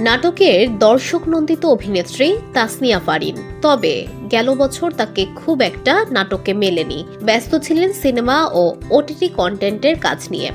নাটকের দর্শক নন্দিত অভিনেত্রী তাসনিয়া ফারিন। তবে গেল বছর তাকে খুব একটা নাটকে মেলেনি। ব্যস্ত ছিলেন সিনেমা ও ওটিটি কন্টেন্টের কাজ নিয়ে।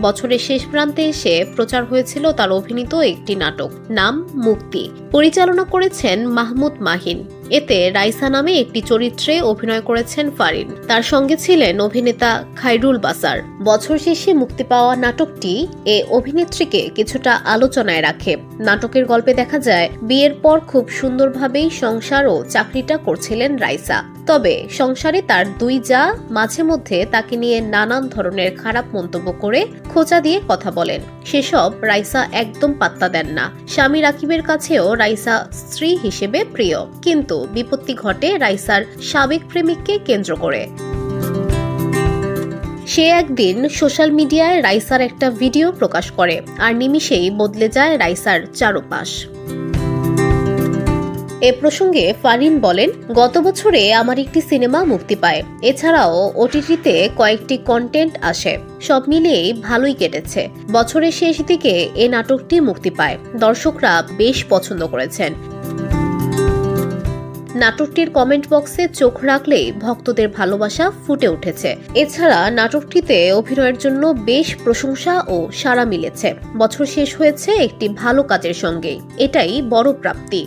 বছরের শেষ প্রান্তে এসে প্রচার হয়েছিল তার অভিনীত একটি নাটক, নাম মুক্তি। পরিচালনা করেছেন মাহমুদ মাহিন। এতে রাইসা নামে একটি চরিত্রে অভিনয় করেছেন ফারিন। তার সঙ্গে ছিলেন অভিনেতা খাইরুল বাসার। বছর শেষে মুক্তি পাওয়া নাটকটি এ অভিনেত্রীকে কিছুটা আলোচনায় রাখে। নাটকের গল্পে দেখা যায়, বিয়ের পর খুব সুন্দরভাবেই সংসার ও চাকরিটা করছিলেন রাইসা। তবে সংসারে তার দুই যা মাঝে মধ্যে তাকে নিয়ে নানান ধরনের খারাপ মন্তব্য করে খোঁচা দিয়ে কথা বলেন। সেসব রাইসা একদম পাত্তা দেন না। স্বামী রাকিবের কাছেও রাইসা স্ত্রী হিসেবে প্রিয়। কিন্তু বিপত্তি ঘটে রাইসার সাবেক প্রেমিককে কেন্দ্র করে। সে একদিন সোশ্যাল মিডিয়ায় রাইসার একটা ভিডিও প্রকাশ করে, আর নিমিষেই বদলে যায় রাইসার চারপাশ। এ প্রসঙ্গে ফারিন বলেন, গত বছরে আমার একটি সিনেমা মুক্তি পায়। এছাড়াও ওটিটিতে কয়েকটি কন্টেন্ট আসে। সব মিলিয়েই ভালোই কেটেছে। বছরের শেষ দিকে এ নাটকটি মুক্তি পায়। দর্শকরা বেশ পছন্দ করেছেন। নাটকটির কমেন্ট বক্সে চোখ রাখলেই ভক্তদের ভালোবাসা ফুটে উঠেছে। এছাড়া নাটকটিতে অভিনয়ের জন্য বেশ প্রশংসা ও সাড়া মিলেছে। বছর শেষ হয়েছে একটি ভালো কাজের সঙ্গেই। এটাই বড় প্রাপ্তি।